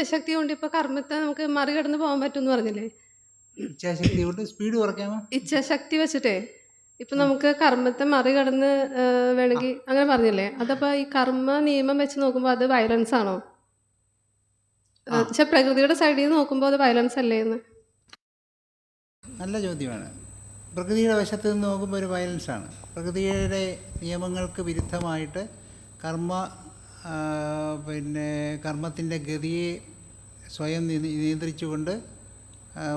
ഇച്ഛാശക്തി കൊണ്ട് ഇപ്പൊ കർമ്മത്തെ നമുക്ക് മറികടന്ന് പോകാൻ പറ്റും എന്ന് പറഞ്ഞില്ലേ? ഇച്ഛാശക്തി കൊണ്ട് സ്പീഡ് കുറയ്ക്കാമോ? ഇച്ഛാശക്തി വെച്ചിട്ടേ. ഇപ്പൊ നമുക്ക് കർമ്മത്തെ മറികടന്ന് വേണമെങ്കിൽ അങ്ങനെ പറഞ്ഞില്ലേ? അതപ്പോ ഈ കർമ്മ നിയമം വെച്ച് നോക്കുമ്പോൾ അത് വയലൻസ് ആണോ? പക്ഷെ പ്രകൃതിയുടെ സൈഡിൽ നിന്ന് നോക്കുമ്പോൾ അത് വയലൻസ് അല്ലേ എന്ന്? നല്ല ചോദ്യമാണ്. പ്രകൃതിയുടെ വശത്ത് നിന്ന് നോക്കുമ്പോൾ ഒരു വയലൻസ് ആണ്. പ്രകൃതിയുടെ നിയമങ്ങൾക്ക് വിരുദ്ധമായിട്ട് കർമ്മ പിന്നെ കർമ്മത്തിന്റെ ഗതിയെ സ്വയം നിയ- നിയന്ത്രിച്ചുകൊണ്ട്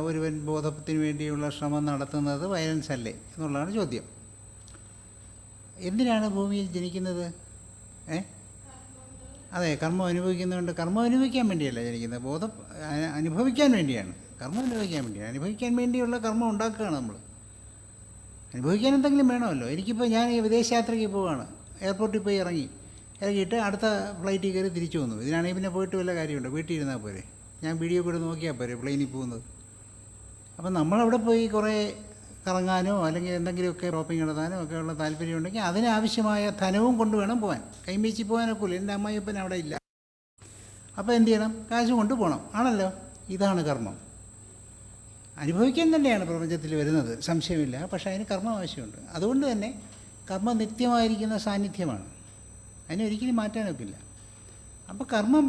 ഒരുവൻ ബോധത്തിന് വേണ്ടിയുള്ള ശ്രമം നടത്തുന്നത് വയലൻസ് അല്ലേ എന്നുള്ളതാണ് ചോദ്യം. എന്തിനാണ് ഭൂമിയിൽ ജനിക്കുന്നത്? ഏ? അതെ കർമ്മം അനുഭവിക്കുന്നതുകൊണ്ട് കർമ്മം അനുഭവിക്കാൻ വേണ്ടിയല്ല ജനിക്കുന്നത്. ബോധം അനുഭവിക്കാൻ വേണ്ടിയാണ്. കർമ്മം അനുഭവിക്കാൻ വേണ്ടിയാണ്. അനുഭവിക്കാൻ വേണ്ടിയുള്ള കർമ്മം ഉണ്ടാക്കുകയാണ് നമ്മൾ. അനുഭവിക്കാൻ എന്തെങ്കിലും വേണമല്ലോ. എനിക്കിപ്പോൾ ഞാൻ ഈ വിദേശയാത്രയ്ക്ക് പോവുകയാണ് എയർപോർട്ടിൽ പോയി ഇറങ്ങി. ഇറങ്ങിയിട്ട് അടുത്ത ഫ്ലൈറ്റിൽ കയറി തിരിച്ചു വന്നു. ഇതിനാണെങ്കിൽ പിന്നെ പോയിട്ട് വല്ല കാര്യമുണ്ടോ? വീട്ടിൽ ഇരുന്നാൽ പോരെ? ഞാൻ വീഡിയോ കൂടെ നോക്കിയാൽ പോരെ പ്ലെയിനിൽ പോകുന്നത്. അപ്പം നമ്മളവിടെ പോയി കുറേ കറങ്ങാനോ അല്ലെങ്കിൽ എന്തെങ്കിലുമൊക്കെ ഷോപ്പിംഗ് നടത്താനോ ഒക്കെ ഉള്ള താല്പര്യം ഉണ്ടെങ്കിൽ അതിനാവശ്യമായ ധനവും കൊണ്ട് വേണം പോകാൻ കൈമീച്ചി പോകാനൊക്കില്ല എന്റെ അമ്മായിപ്പൻ അവിടെ ഇല്ല. അപ്പോൾ എന്ത് ചെയ്യണം? കാശ് കൊണ്ട് പോകണം ആണല്ലോ? ഇതാണ് കർമ്മം. അനുഭവിക്കാൻ തന്നെയാണ് പ്രപഞ്ചത്തിൽ വരുന്നത്. സംശയമില്ല. പക്ഷേ അതിന് കർമ്മം ആവശ്യമുണ്ട്. അതുകൊണ്ട് തന്നെ കർമ്മം നിത്യമായിരിക്കുന്ന സാന്നിധ്യമാണ്. അതിനെ ഒരിക്കലും മാറ്റാനൊക്കില്ല. അപ്പോൾ കർമ്മം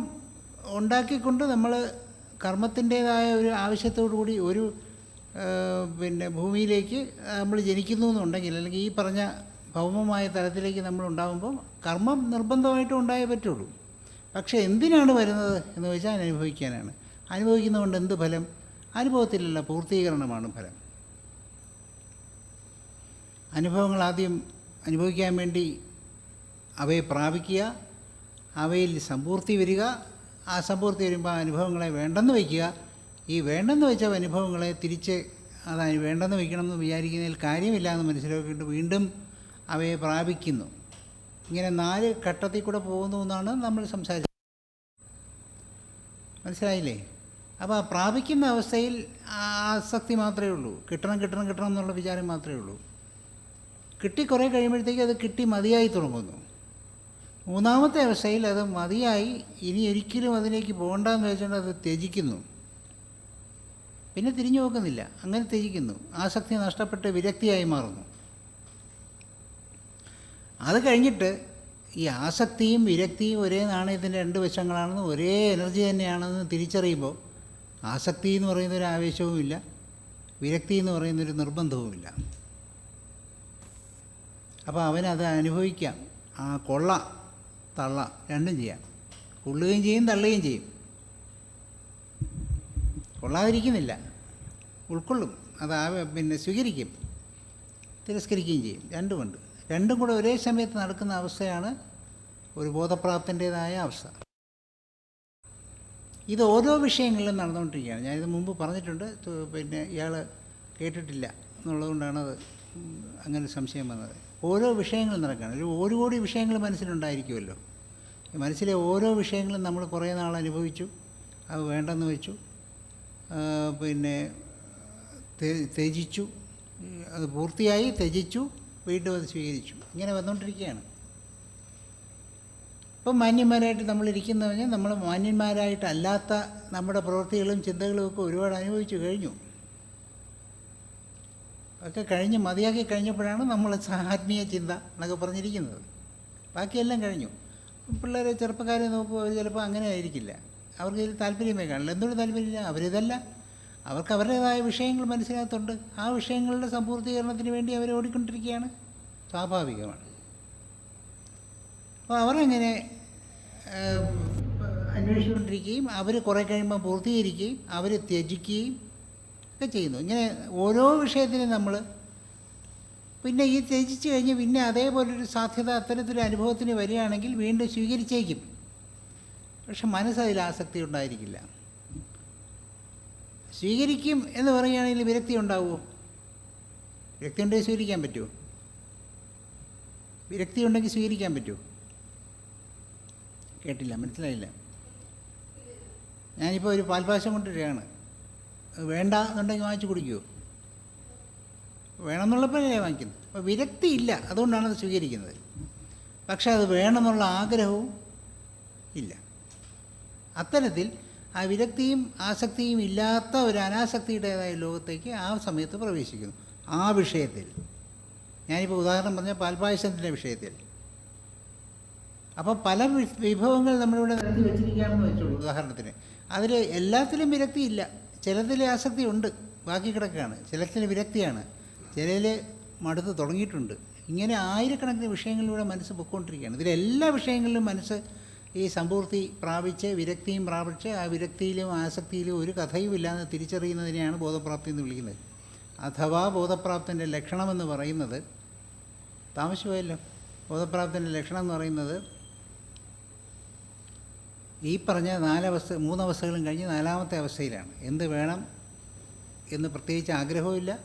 ഉണ്ടാക്കിക്കൊണ്ട് നമ്മൾ കർമ്മത്തിന്റേതായ ഒരു ആവശ്യത്തോടു കൂടി ഒരു പിന്നെ ഭൂമിയിലേക്ക് നമ്മൾ ജനിക്കുന്നു എന്നുണ്ടെങ്കിൽ അല്ലെങ്കിൽ ഈ പറഞ്ഞ ഭൗമമായ തലത്തിലേക്ക് നമ്മൾ ഉണ്ടാകുമ്പോൾ കർമ്മം നിർബന്ധമായിട്ടും ഉണ്ടായേ പറ്റുള്ളൂ. പക്ഷേ എന്തിനാണ് വരുന്നത് എന്ന് വെച്ചാൽ അനുഭവിക്കാനാണ്. അനുഭവിക്കുന്നതുകൊണ്ട് എന്ത് ഫലം? അനുഭവത്തിലല്ല പൂർത്തീകരണമാണ് ഫലം. അനുഭവങ്ങൾ ആദ്യം അനുഭവിക്കാൻ വേണ്ടി അവയെ പ്രാപിക്കുക അവയിൽ സമ്പൂർത്തി വരിക ആ സമ്പൂർത്തി വരുമ്പോൾ അനുഭവങ്ങളെ വേണ്ടെന്ന് വയ്ക്കുക. ഈ വേണ്ടെന്ന് വെച്ച അനുഭവങ്ങളെ തിരിച്ച് അത് വേണ്ടെന്ന് വയ്ക്കണമെന്ന് വിചാരിക്കുന്നതിൽ കാര്യമില്ല എന്ന് മനസ്സിലാക്കിയിട്ട് വീണ്ടും അവയെ പ്രാപിക്കുന്നു. ഇങ്ങനെ നാല് ഘട്ടത്തിൽ കൂടെ പോകുന്നു എന്നാണ് നമ്മൾ സംസാരിച്ചത്. മനസ്സിലായില്ലേ? അപ്പോൾ പ്രാപിക്കുന്ന അവസ്ഥയിൽ ആസക്തി മാത്രമേ ഉള്ളൂ. കിട്ടണം കിട്ടണം കിട്ടണം എന്നുള്ള വിചാരം മാത്രമേ ഉള്ളൂ. കിട്ടി കുറേ കഴിയുമ്പോഴത്തേക്ക് അത് കിട്ടി മതിയായി തുടങ്ങുന്നു. മൂന്നാമത്തെ അവസ്ഥയിൽ അത് മതിയായി. ഇനി ഒരിക്കലും അതിലേക്ക് പോകണ്ടെന്ന് വെച്ചുകൊണ്ട് അത് ത്യജിക്കുന്നു. പിന്നെ തിരിഞ്ഞു നോക്കുന്നില്ല. അങ്ങനെ ത്യജിക്കുന്നു. ആസക്തി നഷ്ടപ്പെട്ട് വിരക്തിയായി മാറുന്നു. അത് കഴിഞ്ഞിട്ട് ഈ ആസക്തിയും വിരക്തിയും ഒരേ നാണയത്തിന്റെ രണ്ട് വശങ്ങളാണെന്ന് ഒരേ എനർജി തന്നെയാണെന്ന് തിരിച്ചറിയുമ്പോൾ ആസക്തി എന്ന് പറയുന്നൊരു ആവേശവുമില്ല. വിരക്തി എന്ന് പറയുന്നൊരു നിർബന്ധവുമില്ല. അപ്പോൾ അവനത് അനുഭവിക്കാം. ആ കൊള്ള തള്ള രണ്ടും ചെയ്യാം. കൊള്ളുകയും ചെയ്യും തള്ളുകയും ചെയ്യും. കൊള്ളാതിരിക്കുന്നില്ല. ഉൾക്കൊള്ളും. അത് പിന്നെ സ്വീകരിക്കും. തിരസ്കരിക്കുകയും ചെയ്യും. രണ്ടുമുണ്ട് രണ്ടും കൂടെ ഒരേ സമയത്ത് നടക്കുന്ന അവസ്ഥയാണ് ഒരു ബോധപ്രാപ്തിന്റേതായ അവസ്ഥ. ഇത് ഓരോ വിഷയങ്ങളിലും നടന്നുകൊണ്ടിരിക്കുകയാണ്. ഞാനിത് മുമ്പ് പറഞ്ഞിട്ടുണ്ട്. പിന്നെ ഇയാൾ കേട്ടിട്ടില്ല എന്നുള്ളതുകൊണ്ടാണ് അത് ഉം, അങ്ങനെ സംശയം വന്നത്. ഓരോ വിഷയങ്ങളും നടക്കുകയാണ് ഒരു ഒരു കോടി വിഷയങ്ങൾ മനസ്സിലുണ്ടായിരിക്കുമല്ലോ. മനസ്സിലെ ഓരോ വിഷയങ്ങളും നമ്മൾ കുറേ നാൾ അനുഭവിച്ചു. അത് വേണ്ടെന്ന് വെച്ചു. പിന്നെ ത്യജിച്ചു. അത് പൂർത്തിയായി ത്യജിച്ചു വീണ്ടും അത് സ്വീകരിച്ചു. ഇങ്ങനെ വന്നുകൊണ്ടിരിക്കുകയാണ് ഇപ്പം മാന്യന്മാരായിട്ട് നമ്മൾ പറഞ്ഞാൽ നമ്മൾ മാന്യന്മാരായിട്ടല്ലാത്ത നമ്മുടെ പ്രവൃത്തികളും ചിന്തകളും ഒക്കെ ഒരുപാട് അനുഭവിച്ചു കഴിഞ്ഞു. ഒക്കെ കഴിഞ്ഞ് മതിയാക്കി കഴിഞ്ഞപ്പോഴാണ് നമ്മൾ ആത്മീയ ചിന്ത എന്നൊക്കെ പറഞ്ഞിരിക്കുന്നത്. ബാക്കിയെല്ലാം കഴിഞ്ഞു. പിള്ളേരെ ചെറുപ്പക്കാരെ നോക്കുമ്പോൾ അവർ ചിലപ്പോൾ അങ്ങനെ ആയിരിക്കില്ല. അവർക്ക് ഇതിൽ താല്പര്യമേ കാണില്ല എന്തുകൊണ്ട് താല്പര്യമില്ല? അവരിതല്ല. അവർക്ക് അവരുടേതായ വിഷയങ്ങൾ മനസ്സിനകത്തുണ്ട്. ആ വിഷയങ്ങളുടെ സമ്പൂർത്തീകരണത്തിന് വേണ്ടി അവർ ഓടിക്കൊണ്ടിരിക്കുകയാണ്. സ്വാഭാവികമാണ്. അപ്പോൾ അവരങ്ങനെ അന്വേഷിച്ചുകൊണ്ടിരിക്കുകയും അവർ കുറേ കഴിയുമ്പോൾ പൂർത്തീകരിക്കുകയും അവർ ത്യജിക്കുകയും ഒക്കെ ചെയ്യുന്നു. ഇങ്ങനെ ഓരോ വിഷയത്തിനും നമ്മൾ പിന്നെ ഈ ത്യജിച്ച് കഴിഞ്ഞ് പിന്നെ അതേപോലൊരു സാധ്യത അത്തരത്തിലൊരു അനുഭവത്തിന് വരികയാണെങ്കിൽ വീണ്ടും സ്വീകരിച്ചേക്കും. പക്ഷെ മനസ്സതിൽ ആസക്തി ഉണ്ടായിരിക്കില്ല. സ്വീകരിക്കും എന്ന് പറയുകയാണെങ്കിൽ വിരക്തി ഉണ്ടാവുമോ? വിരക്തി ഉണ്ടെങ്കിൽ സ്വീകരിക്കാൻ പറ്റുമോ? വിരക്തി ഉണ്ടെങ്കിൽ സ്വീകരിക്കാൻ പറ്റുമോ? കേട്ടില്ല മനസ്സിലായില്ല. ഞാനിപ്പോൾ ഒരു പാൽപാശം കൊണ്ടിരിക്കുകയാണ് വേണ്ട എന്നുണ്ടെങ്കിൽ വാങ്ങിച്ച് കുടിക്കുമോ വേണമെന്നുള്ളപ്പോഴല്ലേ വാങ്ങിക്കുന്നത്? അപ്പോൾ വിരക്തി ഇല്ല. അതുകൊണ്ടാണ് അത് സ്വീകരിക്കുന്നത്. പക്ഷേ അത് വേണമെന്നുള്ള ആഗ്രഹവും ഇല്ല. അത്തരത്തിൽ ആ വിരക്തിയും ആസക്തിയും ഇല്ലാത്ത ഒരു അനാസക്തിയുടേതായ ലോകത്തേക്ക് ആ സമയത്ത് പ്രവേശിക്കുന്നു. ആ വിഷയത്തിൽ. ഞാനിപ്പോൾ ഉദാഹരണം പറഞ്ഞ പാൽപായസത്തിന്റെ വിഷയത്തിൽ. അപ്പോൾ പല വിഭവങ്ങൾ നമ്മളിവിടെ നിരത്തി വെച്ചിരിക്കുകയാണെന്ന് വെച്ചോളൂ ഉദാഹരണത്തിന്. അതിൽ എല്ലാത്തിലും വിരക്തിയില്ല ചിലതിൽ ആസക്തി ഉണ്ട് ബാക്കി കിടക്കുകയാണ്. ചിലത്തിൽ വിരക്തിയാണ്. ചിലയിൽ മടുത്ത് തുടങ്ങിയിട്ടുണ്ട്. ഇങ്ങനെ ആയിരക്കണക്കിന് വിഷയങ്ങളിലൂടെ മനസ്സ് പൊയ്ക്കൊണ്ടിരിക്കുകയാണ്. ഇതിലെല്ലാ വിഷയങ്ങളിലും മനസ്സ് ഈ സമ്പൂർത്തി പ്രാപിച്ച് വിരക്തിയും പ്രാപിച്ച് ആ വിരക്തിയിലും ആസക്തിയിലും ഒരു കഥയും ഇല്ലാന്ന് തിരിച്ചറിയുന്നതിനെയാണ് ബോധപ്രാപ്തി എന്ന് വിളിക്കുന്നത്. അഥവാ ബോധപ്രാപ്തിന്റെ ലക്ഷണമെന്ന് പറയുന്നത് താമസിച്ചുപോയല്ലോ. ബോധപ്രാപ്തിന്റെ ലക്ഷണം എന്ന് പറയുന്നത് ഈ പറഞ്ഞ നാലവസ്ഥ മൂന്നവസ്ഥകളും കഴിഞ്ഞ് നാലാമത്തെ അവസ്ഥയിലാണ്. എന്ത് വേണം എന്ന് പ്രത്യേകിച്ച് ആഗ്രഹവുമില്ല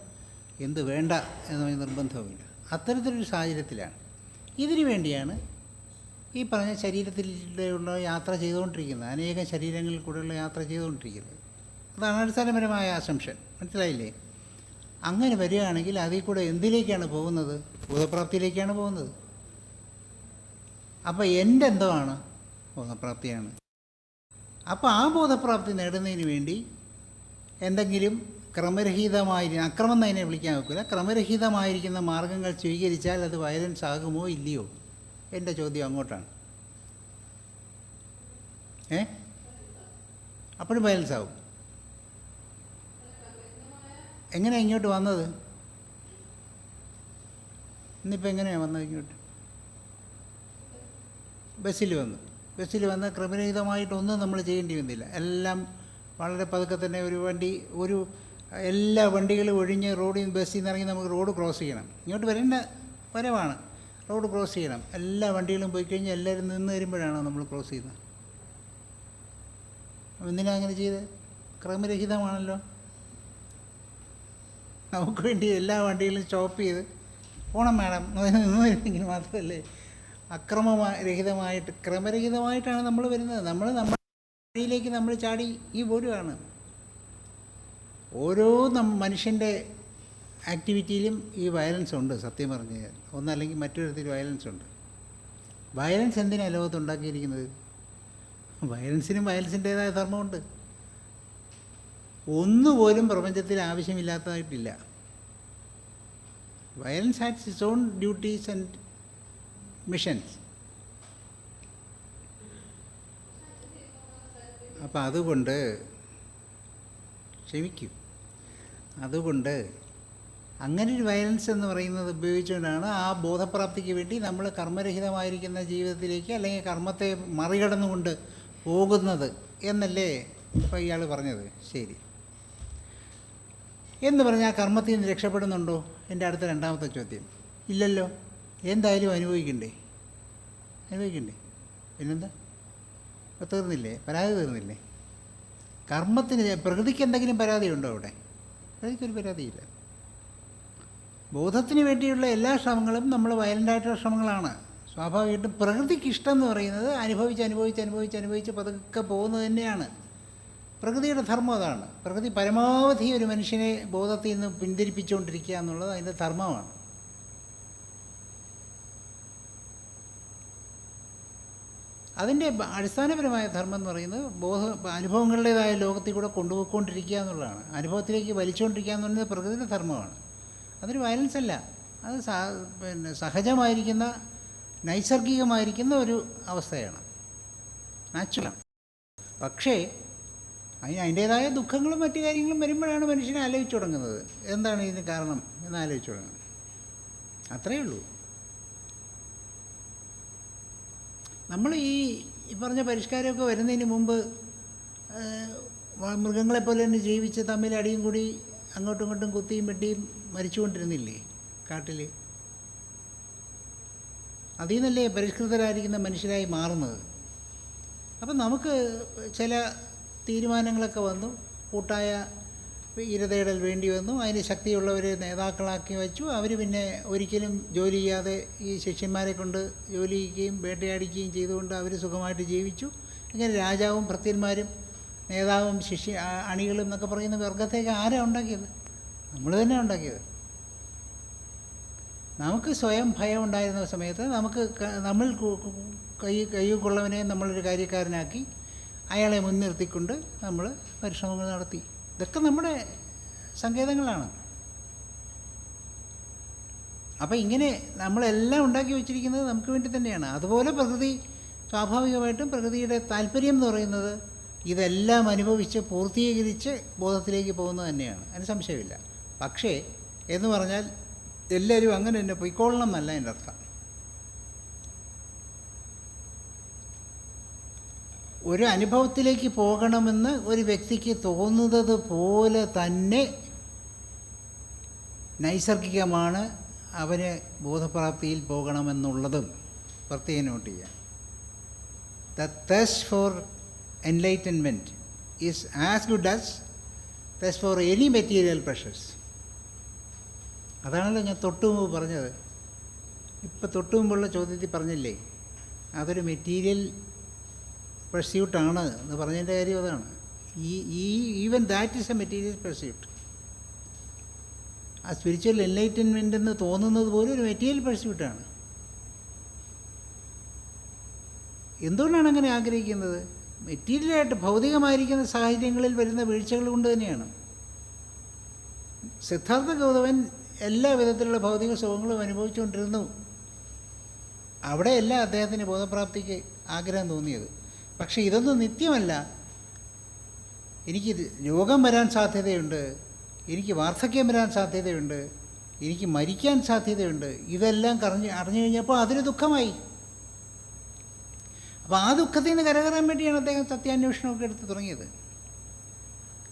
എന്ത് വേണ്ട എന്ന് നിർബന്ധവുമില്ല. അത്തരത്തിലൊരു സാഹചര്യത്തിലാണ്. ഇതിനു വേണ്ടിയാണ് ഈ പറഞ്ഞ ശരീരത്തിലുള്ള യാത്ര ചെയ്തുകൊണ്ടിരിക്കുന്നത്. അനേകം ശരീരങ്ങളിൽ കൂടെയുള്ള യാത്ര ചെയ്തുകൊണ്ടിരിക്കുന്നത്. അതാണ് അടിസ്ഥാനപരമായ അസംഷൻ മനസ്സിലായില്ലേ? അങ്ങനെ വരികയാണെങ്കിൽ അതിൽ കൂടെ എന്തിലേക്കാണ് പോകുന്നത്? ബോധപ്രാപ്തിയിലേക്കാണ് പോകുന്നത്. അപ്പോൾ എന്റെ എന്തോ ആണ് ബോധപ്രാപ്തിയാണ്. അപ്പോൾ ആ ബോധപ്രാപ്തി നേടുന്നതിന് വേണ്ടി എന്തെങ്കിലും ക്രമരഹിതമായി അക്രമം എന്ന് അതിനെ വിളിക്കാൻ നോക്കില്ല ക്രമരഹിതമായിരിക്കുന്ന മാർഗങ്ങൾ സ്വീകരിച്ചാൽ അത് വയലൻസ് ആകുമോ ഇല്ലയോ? എന്റെ ചോദ്യം അങ്ങോട്ടാണ്. ഏ? അപ്പോഴും വയലൻസ് ആവും. എങ്ങനെയാണ് ഇങ്ങോട്ട് വന്നത്? ഇന്നിപ്പോൾ എങ്ങനെയാണ് വന്നത് ഇങ്ങോട്ട്? ബസ്സിൽ വന്നു. ബസ്സിൽ വന്ന് ക്രമരഹിതമായിട്ടൊന്നും നമ്മൾ ചെയ്യേണ്ടി വന്നില്ല. എല്ലാം വളരെ പതുക്കെ തന്നെ ഒരു വണ്ടി ഒരു എല്ലാ വണ്ടികളും ഒഴിഞ്ഞ് റോഡിൽ നിന്ന് ബസ്സിൽ നിന്ന് ഇറങ്ങി നമുക്ക് റോഡ് ക്രോസ് ചെയ്യണം. ഇങ്ങോട്ട് വരേണ്ട വരവാണ്. റോഡ് ക്രോസ് ചെയ്യണം. എല്ലാ വണ്ടികളും പോയി കഴിഞ്ഞാൽ എല്ലാവരും നിന്ന് വരുമ്പോഴാണ് നമ്മൾ ക്രോസ് ചെയ്യുന്നത്? എന്തിനാ അങ്ങനെ ചെയ്ത്? ക്രമരഹിതമാണല്ലോ. നമുക്ക് വേണ്ടി എല്ലാ വണ്ടികളും സ്റ്റോപ്പ് ചെയ്ത് പോണം മാഡം. നിന്ന് വരുന്നെങ്കിൽ മാത്രമല്ലേ? അക്രമരഹിതമായിട്ട് ക്രമരഹിതമായിട്ടാണ് നമ്മൾ വരുന്നത്. നമ്മൾ നമ്മുടെ വഴിയിലേക്ക് നമ്മൾ ചാടി ഈ പോരുകയാണ്. ഓരോ നം മനുഷ്യന്റെ ആക്ടിവിറ്റിയിലും ഈ വയലൻസ് ഉണ്ട് സത്യം പറഞ്ഞു കഴിഞ്ഞാൽ. ഒന്നല്ലെങ്കിൽ മറ്റൊരു തരത്തിൽ വയലൻസ് ഉണ്ട്. വയലൻസ് എന്തിനാണ് ലോകത്ത് ഉണ്ടാക്കിയിരിക്കുന്നത്? വയലൻസിനും വയലൻസിന്റേതായ ധർമ്മമുണ്ട്. ഒന്നുപോലും പ്രപഞ്ചത്തിൽ ആവശ്യമില്ലാത്തതായിട്ടില്ല. Violence has its own duties and missions അപ്പം അതുകൊണ്ട് ക്ഷമിക്കും. അതുകൊണ്ട് അങ്ങനെ ഒരു വയലൻസ് എന്ന് പറയുന്നത് ഉപയോഗിച്ചുകൊണ്ടാണ് ആ ബോധപ്രാപ്തിക്ക് വേണ്ടി നമ്മൾ കർമ്മരഹിതമായിരിക്കുന്ന ജീവിതത്തിലേക്ക് അല്ലെങ്കിൽ കർമ്മത്തെ മറികടന്നുകൊണ്ട് പോകുന്നത് എന്നല്ലേ ഇപ്പോൾ ഇയാൾ പറഞ്ഞത്. ശരി. എന്ന് പറഞ്ഞാൽ കർമ്മത്തിൽ നിന്ന് രക്ഷപ്പെടുന്നുണ്ടോ? എന്റെ അടുത്ത രണ്ടാമത്തെ ചോദ്യം. ഇല്ലല്ലോ. എന്തായാലും അനുഭവിക്കണ്ടേ? അനുഭവിക്കണ്ടേ പിന്നെന്താ? അപ്പോൾ തീർന്നില്ലേ? പരാതി തീർന്നില്ലേ? കർമ്മത്തിന് പ്രകൃതിക്ക് എന്തെങ്കിലും പരാതിയുണ്ടോ അവിടെ? പ്രകൃതിക്കൊരു പരാതിയില്ല. ബോധത്തിന് വേണ്ടിയുള്ള എല്ലാ ശ്രമങ്ങളും നമ്മൾ വയലന്റായിട്ടുള്ള ശ്രമങ്ങളാണ്. സ്വാഭാവികമായിട്ടും പ്രകൃതിക്ക് ഇഷ്ടം എന്ന് പറയുന്നത് അനുഭവിച്ച് അനുഭവിച്ച് അനുഭവിച്ച് അനുഭവിച്ച് പതുക്കെ പോകുന്നത് തന്നെയാണ്. പ്രകൃതിയുടെ ധർമ്മം അതാണ്. പ്രകൃതി പരമാവധി ഒരു മനുഷ്യനെ ബോധത്തിൽ നിന്ന് പിന്തിരിപ്പിച്ചുകൊണ്ടിരിക്കുക എന്നുള്ളത് അതിന്റെ ധർമ്മമാണ്. അതിന്റെ അടിസ്ഥാനപരമായ ധർമ്മം എന്ന് പറയുന്നത് ബോധ അനുഭവങ്ങളുടേതായ ലോകത്തിൽ കൂടെ കൊണ്ടുപോയിക്കൊണ്ടിരിക്കുക എന്നുള്ളതാണ്. അനുഭവത്തിലേക്ക് വലിച്ചുകൊണ്ടിരിക്കുക എന്ന് പറയുന്നത് പ്രകൃതിയുടെ ധർമ്മമാണ്. അതൊരു വയലൻസ് അല്ല. അത് പിന്നെ സഹജമായിരിക്കുന്ന നൈസർഗികമായിരിക്കുന്ന ഒരു അവസ്ഥയാണ്. നാച്ചുറലാണ് പക്ഷേ അതിന് അതിന്റേതായ ദുഃഖങ്ങളും മറ്റു കാര്യങ്ങളും വരുമ്പോഴാണ് മനുഷ്യനെ ആലോചിച്ച് തുടങ്ങുന്നത്. എന്താണ് ഇതിന് കാരണം എന്ന് ആലോചിച്ചു തുടങ്ങുന്നത്? അത്രയേ ഉള്ളൂ. നമ്മൾ ഈ പറഞ്ഞ പരിഷ്കാരമൊക്കെ വരുന്നതിന് മുമ്പ് മൃഗങ്ങളെപ്പോലെ തന്നെ ജീവിച്ച് തമ്മിൽ അടിയും കൂടി അങ്ങോട്ടും ഇങ്ങോട്ടും കുത്തിയും വെട്ടിയും മരിച്ചുകൊണ്ടിരുന്നില്ലേ കാട്ടിൽ അതിൽ നിന്നല്ലേ പരിഷ്കൃതരായിരിക്കുന്ന മനുഷ്യരായി മാറുന്നത്. അപ്പം നമുക്ക് ചില തീരുമാനങ്ങളൊക്കെ വന്നു. കൂട്ടായ ഇരതേടൽ വേണ്ടി വന്നു. അതിന് ശക്തിയുള്ളവരെ നേതാക്കളാക്കി വച്ചു. അവർ പിന്നെ ഒരിക്കലും ജോലി ചെയ്യാതെ ഈ ശിഷ്യന്മാരെ കൊണ്ട് ജോലി ചെയ്യുകയും വേട്ടയാടിക്കുകയും ചെയ്തുകൊണ്ട് അവർ സുഖമായിട്ട് ജീവിച്ചു. അങ്ങനെ രാജാവും ഭൃത്യന്മാരും നേതാവും ശിഷ്യ അണികളും എന്നൊക്കെ പറയുന്ന വർഗത്തേക്ക് ആരാ ഉണ്ടാക്കിയത്? നമ്മൾ തന്നെ ഉണ്ടാക്കിയത്. നമുക്ക് സ്വയം ഭയം ഉണ്ടായിരുന്ന സമയത്ത് നമുക്ക് നമ്മൾ കൈ കൈ കൊള്ളവനെ നമ്മളൊരു കാര്യക്കാരനാക്കി അയാളെ മുൻനിർത്തിക്കൊണ്ട് നമ്മൾ പരിശ്രമങ്ങൾ നടത്തി. ഇതൊക്കെ നമ്മുടെ സങ്കേതങ്ങളാണ്. അപ്പോൾ ഇങ്ങനെ നമ്മളെല്ലാം ഉണ്ടാക്കി വെച്ചിരിക്കുന്നത് നമുക്ക് വേണ്ടി തന്നെയാണ്. അതുപോലെ പ്രകൃതി സ്വാഭാവികമായിട്ടും പ്രകൃതിയുടെ താല്പര്യം എന്ന് പറയുന്നത് ഇതെല്ലാം അനുഭവിച്ച് പൂർത്തീകരിച്ച് ബോധത്തിലേക്ക് പോകുന്നത് തന്നെയാണ്. അതിന് സംശയമില്ല. പക്ഷേ എന്ന് പറഞ്ഞാൽ എല്ലാവരും അങ്ങനെ തന്നെ പൊയ്ക്കോളണം എന്നല്ല എന്റെ അർത്ഥം. ഒരു അനുഭവത്തിലേക്ക് പോകണമെന്ന് ഒരു വ്യക്തിക്ക് തോന്നുന്നത് പോലെ തന്നെ നൈസർഗികമാണ് അവന് ബോധപ്രാപ്തിയിൽ പോകണമെന്നുള്ളതും പ്രത്യേകം നോട്ട് ചെയ്യാം. The thirst for enlightenment is as good as thirst for any material pressures അതാണല്ലോ ഞാൻ തൊട്ടു മുമ്പ് പറഞ്ഞത്. ഇപ്പം തൊട്ടു മുമ്പുള്ള ചോദ്യത്തിൽ പറഞ്ഞില്ലേ? അതൊരു മെറ്റീരിയൽ പെർസ്യൂട്ടാണ് എന്ന് പറഞ്ഞതിന്റെ കാര്യം അതാണ്. ഈ ഈ even that is a material pursuit ആ സ്പിരിച്വൽ എൻലൈറ്റൻമെന്റ് എന്ന് തോന്നുന്നത് പോലും ഒരു മെറ്റീരിയൽ പെർസ്യൂട്ടാണ് എന്തുകൊണ്ടാണ് അങ്ങനെ ആഗ്രഹിക്കുന്നത്? മെറ്റീരിയലായിട്ട് ഭൗതികമായിരിക്കുന്ന സാഹചര്യങ്ങളിൽ വരുന്ന വീഴ്ചകൾ കൊണ്ട് തന്നെയാണ്. സിദ്ധാർത്ഥ ഗൗതമൻ എല്ലാ വിധത്തിലുള്ള ഭൗതിക സുഖങ്ങളും അനുഭവിച്ചുകൊണ്ടിരുന്നു. അവിടെയല്ല അദ്ദേഹത്തിന് ബോധപ്രാപ്തിക്ക് ആഗ്രഹം തോന്നിയത്. പക്ഷേ ഇതൊന്നും നിത്യമല്ല. എനിക്ക് രോഗം വരാൻ സാധ്യതയുണ്ട്. എനിക്ക് വാർദ്ധക്യം വരാൻ സാധ്യതയുണ്ട്. എനിക്ക് മരിക്കാൻ സാധ്യതയുണ്ട്. ഇതെല്ലാം കറിഞ്ഞ് അറിഞ്ഞു കഴിഞ്ഞപ്പോൾ അതൊരു ദുഃഖമായി. അപ്പോൾ ആ ദുഃഖത്തിൽ നിന്ന് കരകയറാൻ വേണ്ടിയാണ് അദ്ദേഹം സത്യാന്വേഷണമൊക്കെ എടുത്ത് തുടങ്ങിയത്.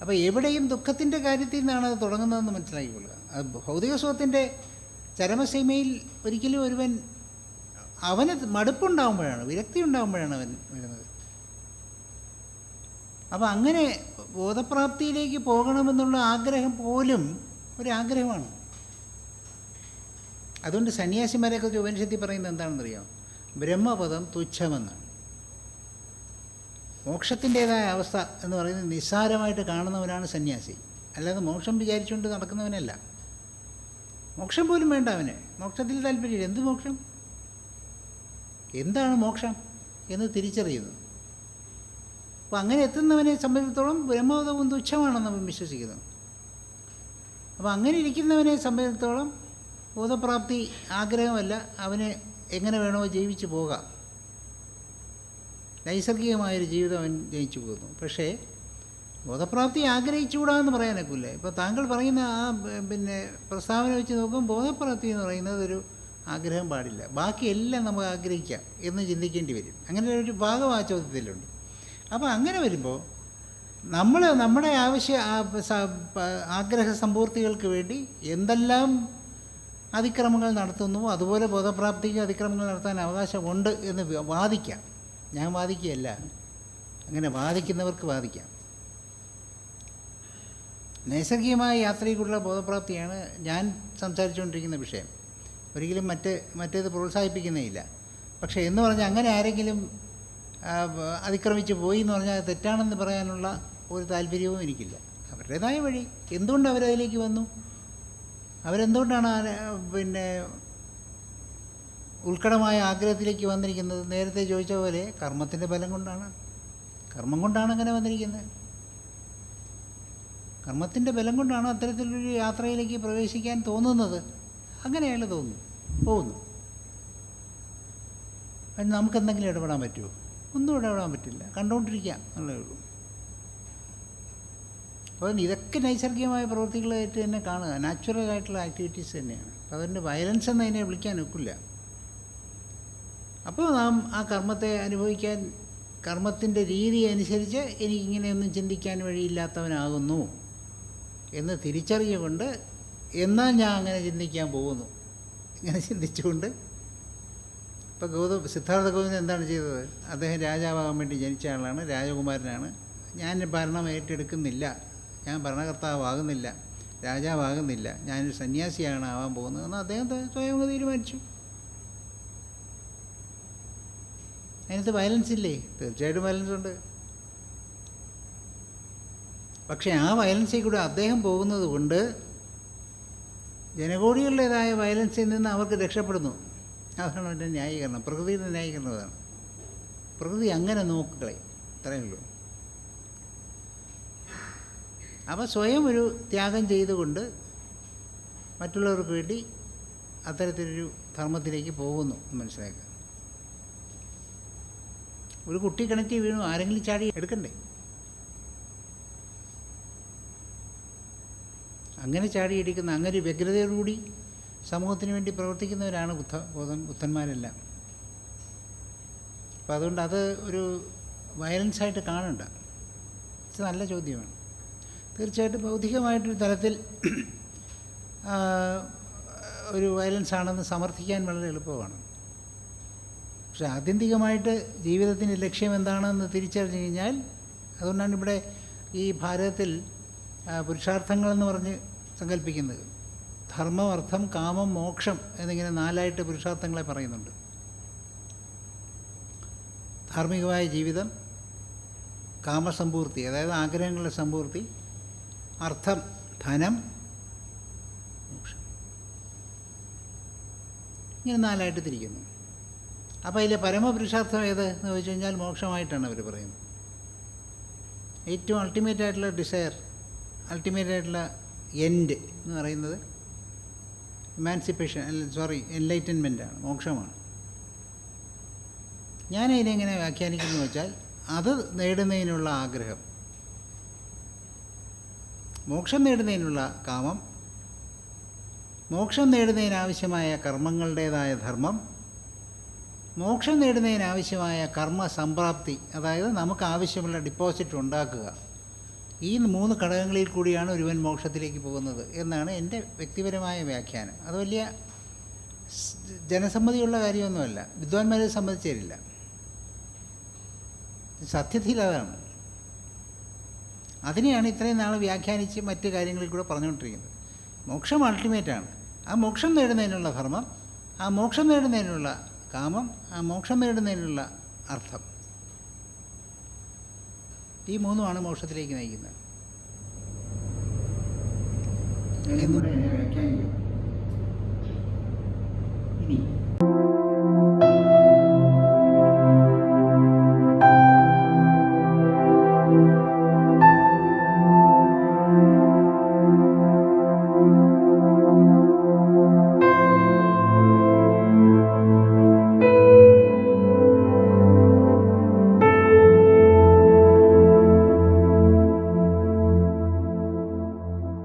അപ്പോൾ എവിടെയും ദുഃഖത്തിന്റെ കാര്യത്തിൽ നിന്നാണ് അത് തുടങ്ങുന്നതെന്ന് മനസ്സിലാക്കിക്കൊള്ളുക അത് ഭൗതിക സുഖത്തിന്റെ ചരമസീമയിൽ ഒരിക്കലും ഒരുവൻ അവന് മടുപ്പുണ്ടാകുമ്പോഴാണ് വിരക്തി ഉണ്ടാകുമ്പോഴാണ് അവൻ വരുന്നത്. അപ്പോൾ അങ്ങനെ ബോധപ്രാപ്തിയിലേക്ക് പോകണമെന്നുള്ള ആഗ്രഹം പോലും ഒരാഗ്രഹമാണ്. അതുകൊണ്ട് സന്യാസിമാരെക്കുറിച്ച് ഉപനിഷത്തിൽ പറയുന്നത് എന്താണെന്നറിയാം? ബ്രഹ്മപദം തുച്ഛമെന്നാണ്. മോക്ഷത്തിന്റേതായ അവസ്ഥ എന്ന് പറയുന്നത് നിസ്സാരമായിട്ട് കാണുന്നവനാണ് സന്യാസി. അല്ലാതെ മോക്ഷം വിചാരിച്ചുകൊണ്ട് നടക്കുന്നവനല്ല. മോക്ഷം പോലും വേണ്ട അവന്. മോക്ഷത്തിൽ താല്പര്യമില്ല. എന്ത് മോക്ഷം? എന്താണ് മോക്ഷം എന്ന് തിരിച്ചറിയുന്നു അപ്പോൾ അങ്ങനെ എത്തുന്നവനെ സംബന്ധിച്ചിടത്തോളം ബ്രഹ്മബോധവും തുച്ഛമാണെന്ന് അവൻ വിശ്വസിക്കുന്നു. അപ്പോൾ അങ്ങനെ ഇരിക്കുന്നവനെ സംബന്ധിച്ചിടത്തോളം ബോധപ്രാപ്തി ആഗ്രഹമല്ല. അവന് എങ്ങനെ വേണോ ജീവിച്ചു പോകാം. നൈസർഗികമായൊരു ജീവിതം അവൻ ജയിച്ചു പോകുന്നു. പക്ഷേ ബോധപ്രാപ്തി ആഗ്രഹിച്ചുകൂടാന്ന് പറയാനൊക്കില്ല. ഇപ്പോൾ താങ്കൾ പറയുന്ന ആ പിന്നെ പ്രസ്താവന വെച്ച് നോക്കുമ്പോൾ ബോധപ്രാപ്തി എന്ന് പറയുന്നത് ഒരു ആഗ്രഹം പാടില്ല. ബാക്കി എല്ലാം നമുക്ക് ആഗ്രഹിക്കാം എന്ന് ചിന്തിക്കേണ്ടി വരും. അങ്ങനെ ഒരു ഭാഗം ആ ചോദ്യത്തിലുണ്ട് അപ്പോൾ അങ്ങനെ വരുമ്പോൾ നമ്മൾ നമ്മുടെ ആവശ്യ ആഗ്രഹ സമ്പൂർത്തികൾക്ക് വേണ്ടി എന്തെല്ലാം അതിക്രമങ്ങൾ നടത്തുന്നു അതുപോലെ ബോധപ്രാപ്തിക്ക് അതിക്രമങ്ങൾ നടത്താൻ അവകാശമുണ്ട് എന്ന് വാദിക്കാം. ഞാൻ വാദിക്കുകയല്ല. അങ്ങനെ വാദിക്കുന്നവർക്ക് വാദിക്കാം. നൈസർഗികമായ യാത്രയ്ക്കുള്ള ബോധപ്രാപ്തിയാണ് ഞാൻ സംസാരിച്ചുകൊണ്ടിരിക്കുന്ന വിഷയം. ഒരിക്കലും മറ്റ് മറ്റേത് പ്രോത്സാഹിപ്പിക്കുന്നേയില്ല പക്ഷേ എന്ന് പറഞ്ഞാൽ അങ്ങനെ ആരെങ്കിലും അതിക്രമിച്ച് പോയി എന്ന് പറഞ്ഞാൽ തെറ്റാണെന്ന് പറയാനുള്ള ഒരു താല്പര്യവും എനിക്കില്ല. അവരുടേതായ വഴി. എന്തുകൊണ്ട് അവരതിലേക്ക് വന്നു? അവരെന്തുകൊണ്ടാണ് പിന്നെ ഉൾക്കടമായ ആഗ്രഹത്തിലേക്ക് വന്നിരിക്കുന്നത്? നേരത്തെ ചോദിച്ച പോലെ കർമ്മത്തിന്റെ ബലം കൊണ്ടാണ്. കർമ്മം കൊണ്ടാണ് അങ്ങനെ വന്നിരിക്കുന്നത്. കർമ്മത്തിന്റെ ബലം കൊണ്ടാണ് അത്തരത്തിലൊരു യാത്രയിലേക്ക് പ്രവേശിക്കാൻ തോന്നുന്നത്. അങ്ങനെയാണ് തോന്നുന്നു. പോകുന്നു അതിന് നമുക്കെന്തെങ്കിലും ഇടപെടാൻ പറ്റുമോ? ഒന്നും ഇടപെടാൻ പറ്റില്ല. കണ്ടുകൊണ്ടിരിക്കാം എന്നുള്ളേ ഉള്ളൂ. അപ്പോൾ ഇതൊക്കെ നൈസർഗികമായ പ്രവൃത്തികളായിട്ട് തന്നെ കാണുക. നാച്ചുറൽ ആയിട്ടുള്ള ആക്ടിവിറ്റീസ് തന്നെയാണ്. അപ്പോൾ അതിന്റെ വയലൻസ് എന്ന് അതിനെ വിളിക്കാൻ ഒക്കില്ല. അപ്പോൾ നാം ആ കർമ്മത്തെ അനുഭവിക്കാൻ കർമ്മത്തിന്റെ രീതി അനുസരിച്ച് എനിക്കിങ്ങനെയൊന്നും ചിന്തിക്കാൻ വഴിയില്ലാത്തവനാകുന്നു എന്ന് തിരിച്ചറിഞ്ഞുകൊണ്ട് എന്നാൽ ഞാൻ അങ്ങനെ ചിന്തിക്കാൻ പോകുന്നു. ഇങ്ങനെ ചിന്തിച്ചുകൊണ്ട് ഇപ്പോൾ ഗൗതം സിദ്ധാർത്ഥ ഗൗതം എന്താണ് ചെയ്തത്? അദ്ദേഹം രാജാവാകാൻ വേണ്ടി ജനിച്ച ആളാണ് രാജകുമാരനാണ്. ഞാൻ ഭരണം ഏറ്റെടുക്കുന്നില്ല. ഞാൻ ഭരണകർത്താവാകുന്നില്ല. രാജാവാകുന്നില്ല. ഞാനൊരു സന്യാസിയാണ് ആവാൻ പോകുന്നത് എന്ന് അദ്ദേഹം സ്വയം തീരുമാനിച്ചു. അതിനകത്ത് വയലൻസ് ഇല്ലേ? തീർച്ചയായിട്ടും വയലൻസ് ഉണ്ട്. പക്ഷേ ആ വയലൻസിൽ കൂടെ അദ്ദേഹം പോകുന്നത് കൊണ്ട് ജനകോടികളുടേതായ വയലൻസിൽ നിന്ന് അവർക്ക് രക്ഷപ്പെടുന്നു. അതാണ് എന്റെ ന്യായീകരണം പ്രകൃതിയുടെ ന്യായീകരണം അതാണ്. പ്രകൃതി അങ്ങനെ നോക്കുകളെ ഇത്രയേ ഉള്ളൂ. അപ്പോൾ സ്വയം ഒരു ത്യാഗം ചെയ്തുകൊണ്ട് മറ്റുള്ളവർക്ക് വേണ്ടി അത്തരത്തിലൊരു ധർമ്മത്തിലേക്ക് പോകുന്നു മനസ്സിലാക്കുക. ഒരു കുട്ടി കിണറ്റി വീണു ആരെങ്കിലും ചാടി എടുക്കണ്ടേ? അങ്ങനെ ചാടിയിടിക്കുന്ന അങ്ങനെ വ്യഗ്രതയോടുകൂടി സമൂഹത്തിന് വേണ്ടി പ്രവർത്തിക്കുന്നവരാണ് ബുദ്ധ ബോധൻ ബുദ്ധന്മാരെല്ലാം. അപ്പം അതുകൊണ്ട് അത് ഒരു വയലൻസായിട്ട് കാണണ്ട. ഇത് നല്ല ചോദ്യമാണ്. തീർച്ചയായിട്ടും ബൗദ്ധികമായിട്ടൊരു തലത്തിൽ ആ, ഒരു വയലൻസ് ആണെന്ന് സമർത്ഥിക്കാൻ വളരെ എളുപ്പമാണ്. പക്ഷെ ആത്യന്തികമായിട്ട് ജീവിതത്തിന്റെ ലക്ഷ്യം എന്താണെന്ന് തിരിച്ചറിഞ്ഞു കഴിഞ്ഞാൽ അതുകൊണ്ടാണ് ഇവിടെ ഈ ഭാരതത്തിൽ പുരുഷാർത്ഥങ്ങളെന്ന് പറഞ്ഞ് സങ്കല്പിക്കുന്നത്. ധർമ്മം അർത്ഥം കാമം മോക്ഷം എന്നിങ്ങനെ നാലായിട്ട് പുരുഷാർത്ഥങ്ങളെ പറയുന്നുണ്ട്. ധാർമ്മികമായ ജീവിതം കാമസമ്പൂർത്തി അതായത് ആഗ്രഹങ്ങളുടെ സമ്പൂർത്തി അർത്ഥം ധനം മോക്ഷം. ഇങ്ങനെ നാലായിട്ട് തിരിക്കുന്നു. അപ്പോൾ അതിലെ പരമപുരുഷാർത്ഥം ഏത് എന്ന് ചോദിച്ചു കഴിഞ്ഞാൽ മോക്ഷമായിട്ടാണ് അവർ പറയുന്നത്. ഏറ്റവും അൾട്ടിമേറ്റ് ആയിട്ടുള്ള ഡിസയർ അൾട്ടിമേറ്റ് ആയിട്ടുള്ള എൻഡ് എന്ന് പറയുന്നത് ഇമാൻസിപ്പേഷൻ അല്ല സോറി എൻലൈറ്റൻമെന്റ് ആണ് മോക്ഷമാണ്. ഞാൻ അതിനെങ്ങനെ വ്യാഖ്യാനിക്കുന്നു വെച്ചാൽ അത് നേടുന്നതിനുള്ള ആഗ്രഹം മോക്ഷം നേടുന്നതിനുള്ള കാമം മോക്ഷം നേടുന്നതിനാവശ്യമായ കർമ്മങ്ങളുടേതായ ധർമ്മം മോക്ഷം നേടുന്നതിനാവശ്യമായ കർമ്മ സംപ്രാപ്തി അതായത് നമുക്ക് ആവശ്യമുള്ള ഡിപ്പോസിറ്റ് ഉണ്ടാക്കുക. ഈ മൂന്ന് ഘടകങ്ങളിൽ കൂടിയാണ് ഒരുവൻ മോക്ഷത്തിലേക്ക് പോകുന്നത് എന്നാണ് എന്റെ വ്യക്തിപരമായ വ്യാഖ്യാനം. അത് വലിയ ജനസമ്മതിയുള്ള കാര്യമൊന്നുമല്ല. വിദ്വാൻമാരെ സംബന്ധിച്ച് തരില്ല സത്യത്തിൽ അതാണ് അതിനെയാണ് ഇത്രയും നാൾ വ്യാഖ്യാനിച്ച് മറ്റ് കാര്യങ്ങളിൽ കൂടെ പറഞ്ഞുകൊണ്ടിരിക്കുന്നത്. മോക്ഷം അൾട്ടിമേറ്റാണ് ആ മോക്ഷം നേടുന്നതിനുള്ള ധർമ്മം ആ മോക്ഷം നേടുന്നതിനുള്ള കാമം ആ മോക്ഷം നേടുന്നതിനുള്ള അർത്ഥം. ഈ മൂന്നുമാണ് മോക്ഷത്തിലേക്ക് നയിക്കുന്നത്. ഇനി